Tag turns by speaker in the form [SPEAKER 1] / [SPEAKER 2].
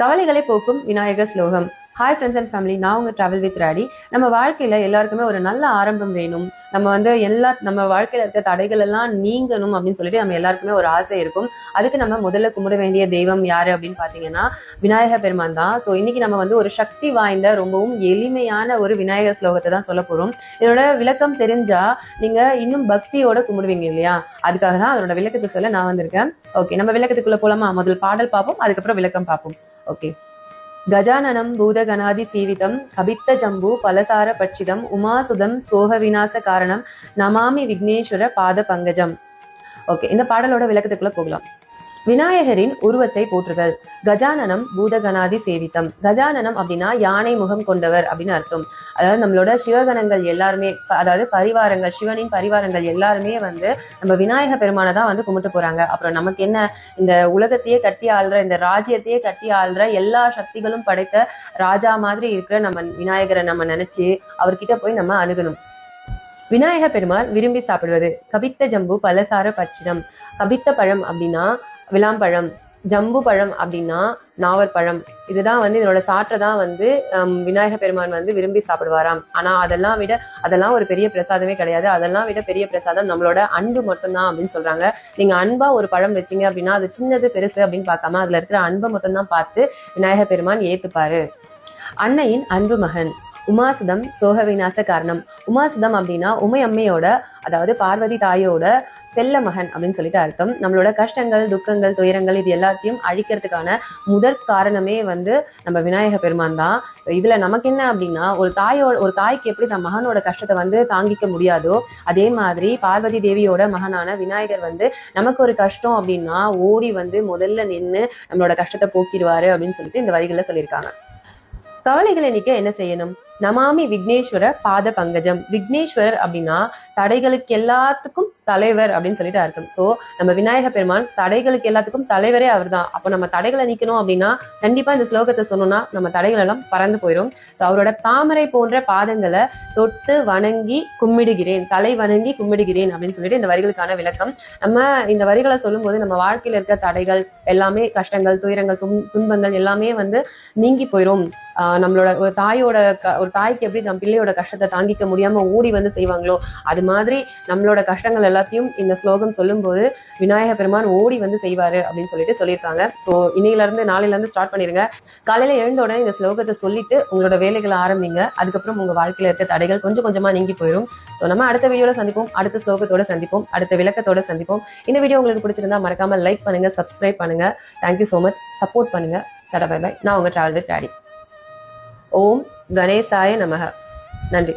[SPEAKER 1] கவலைகளை போக்கும் விநாயகர் ஸ்லோகம். ஹாய் ஃப்ரெண்ட்ஸ் அண்ட் ஃபேமிலி நான் உங்கள் டிராவல் வித் ராடி நம்ம வாழ்க்கையில எல்லாருக்குமே ஒரு நல்ல ஆரம்பம் வேணும். நம்ம வந்து எல்லா நம்ம வாழ்க்கையில இருக்க தடைகள் எல்லாம் நீங்கணும் அப்படின்னு சொல்லிட்டு நம்ம எல்லாருக்குமே ஒரு ஆசை இருக்கும். அதுக்கு நம்ம முதல்ல கும்பிட வேண்டிய தெய்வம் யாரு அப்படின்னு பாத்தீங்கன்னா விநாயகர் பெருமான் தான். ஸோ இன்னைக்கு நம்ம வந்து ஒரு சக்தி வாய்ந்த ரொம்பவும் எளிமையான ஒரு விநாயகர் ஸ்லோகத்தை தான் சொல்ல போறோம். இதோட விளக்கம் தெரிஞ்சா நீங்க இன்னும் பக்தியோட கும்பிடுவீங்க இல்லையா? அதுக்காக தான் அதோட விளக்கத்தை சொல்ல நான் வந்திருக்கேன். ஓகே நம்ம விளக்கத்துக்குள்ள போகலாமா முதல் பாடல் பார்ப்போம் அதுக்கப்புறம் விளக்கம் பார்ப்போம் ஓகே கஜானனம் பூதகணாதி சீவிதம் கபித்த ஜம்பு பலசார பட்சிதம் உமாசுதம் சோக விநாச காரணம் நமாமி விக்னேஸ்வர பாத பங்கஜம். ஓகே இந்த பாடலோட விளக்கத்துக்குள்ள போகலாம். விநாயகரின் உருவத்தை போற்றுதல். கஜானனம் பூதகணாதி சேவித்தம். கஜானனம் அப்படின்னா யானை முகம் கொண்டவர் அப்படின்னு அர்த்தம். அதாவது நம்மளோட சிவகணங்கள் எல்லாருமே அதாவது பரிவாரங்கள் சிவனின் பரிவாரங்கள் எல்லாருமே வந்து நம்ம விநாயக பெருமானை தான் வந்து கும்பிட்டு போறாங்க. அப்புறம் நமக்கு என்ன? இந்த உலகத்தையே கட்டி ஆள்ற இந்த ராஜ்யத்தையே கட்டி ஆள்ற எல்லா சக்திகளும் படைத்த ராஜா மாதிரி இருக்கிற நம்ம விநாயகரை நம்ம நினைச்சு அவர்கிட்ட போய் நம்ம அணுகணும். விநாயக பெருமாள் விரும்பி சாப்பிடுவது. கபித்த ஜம்பு பலசார பச்சிதம். கபித்த பழம் அப்படின்னா விளாம்பழம் ஜம்பு பழம் அப்படின்னா நாவற்பழம் இதுதான் வந்து இதனோட சாற்றை தான் வந்து விநாயக பெருமான் வந்து விரும்பி சாப்பிடுவாராம். ஆனா அதெல்லாம் விட அதெல்லாம் ஒரு பெரிய பிரசாதமே கிடையாது. அதெல்லாம் விட பெரிய பிரசாதம் நம்மளோட அன்பு மட்டும்தான் அப்படின்னு சொல்றாங்க. நீங்க அன்பா ஒரு பழம் வச்சீங்க அப்படின்னா அது சின்னது பெருசு அப்படின்னு பார்க்காம அதுல இருக்கிற அன்பை மட்டும்தான் பார்த்து விநாயக பெருமான் ஏத்துப்பாரு. அன்னையின் அன்பு மகன். உமாசுதம் சோக விநாச காரணம். உமாசுதம் அப்படின்னா உமை அம்மையோட அதாவது பார்வதி தாயோட செல்ல மகன் அப்படின்னு சொல்லிட்டு அர்த்தம். நம்மளோட கஷ்டங்கள் துக்கங்கள் துயரங்கள் இது எல்லாத்தையும் அழிக்கிறதுக்கான முதற் காரணமே வந்து நம்ம விநாயக பெருமான் தான். இதுல நமக்கு என்ன அப்படின்னா ஒரு தாயோட ஒரு தாய்க்கு எப்படி தன் மகனோட கஷ்டத்தை வந்து தாங்கிக்க முடியாதோ அதே மாதிரி பார்வதி தேவியோட மகனான விநாயகர் வந்து நமக்கு ஒரு கஷ்டம் அப்படின்னா ஓடி வந்து முதல்ல நின்று நம்மளோட கஷ்டத்தை போக்கிடுவாரு அப்படின்னு சொல்லிட்டு இந்த வரிகள்ல சொல்லியிருக்காங்க. கவலைகளை நீக்க என்ன செய்யணும்? நமாமி விக்னேஸ்வர பாத பங்கஜம். விக்னேஸ்வரர் அப்படின்னா தடைகளுக்கு எல்லாத்துக்கும் தலைவர் அப்படின்னு சொல்லிட்டு அர்த்தம். சோ நம்ம விநாயக பெருமான் தடைகளுக்கு எல்லாத்துக்கும் தலைவரே அவர்தான். அப்போ நம்ம தடைகளை நீக்கணும் அப்படின்னா கண்டிப்பா இந்த ஸ்லோகத்தை சொன்னோம்னா நம்ம தடைகள் எல்லாம் பறந்து போயிடும் ஸோ அவரோட தாமரை போன்ற பாதங்களை தொட்டு வணங்கி கும்மிடுகிறேன். தலை வணங்கி கும்மிடுகிறேன் அப்படின்னு சொல்லிட்டு இந்த வரிகளுக்கான விளக்கம். நம்ம இந்த வரிகளை சொல்லும்போது நம்ம வாழ்க்கையில இருக்க தடைகள் எல்லாமே கஷ்டங்கள் துயரங்கள் துன் துன்பங்கள் எல்லாமே வந்து நீங்கி போயிடும் ஆஹ் நம்மளோட ஒரு தாயோட க- ஒரு தாய்க்கு எப்படி நம்ம பிள்ளையோட கஷ்டத்தை தாங்கிக்க முடியாம ஓடி வந்து செய்வாங்களோ அது மாதிரி நம்மளோட கஷ்டங்கள் எல்லாத்தையும் இந்த ஸ்லோகம் சொல்லும்போது விநாயக பெருமான் ஓடி வந்து செய்வாரு அப்படின்னு சொல்லிட்டு சொல்லியிருக்காங்க. ஸோ இன்னையில இருந்து நாளையில இருந்து ஸ்டார்ட் பண்ணிருங்க. காலையில எழுந்த உடனே இந்த ஸ்லோகத்தை சொல்லிட்டு உங்களோட வேலைகளை ஆரம்பிங்க. அதுக்கப்புறம் உங்க வாழ்க்கையில இருக்க தடைகள் கொஞ்சம் கொஞ்சமா நீங்கி போயிடும் ஸோ நம்ம அடுத்த வீடியோல சந்திப்போம். அடுத்த ஸ்லோகத்தோட சந்திப்போம். அடுத்த விளக்கத்தோட சந்திப்போம். இந்த வீடியோ உங்களுக்கு பிடிச்சிருந்தா மறக்காம லைக் பண்ணுங்க சப்ஸ்கிரைப் பண்ணுங்க. தேங்க்யூ ஸோ மச் சப்போர்ட் பண்ணுங்க. டாடா பை பை நான் உங்க டிராவல் வித் டேடி ஓம் கணேசாய நமக. நன்றி.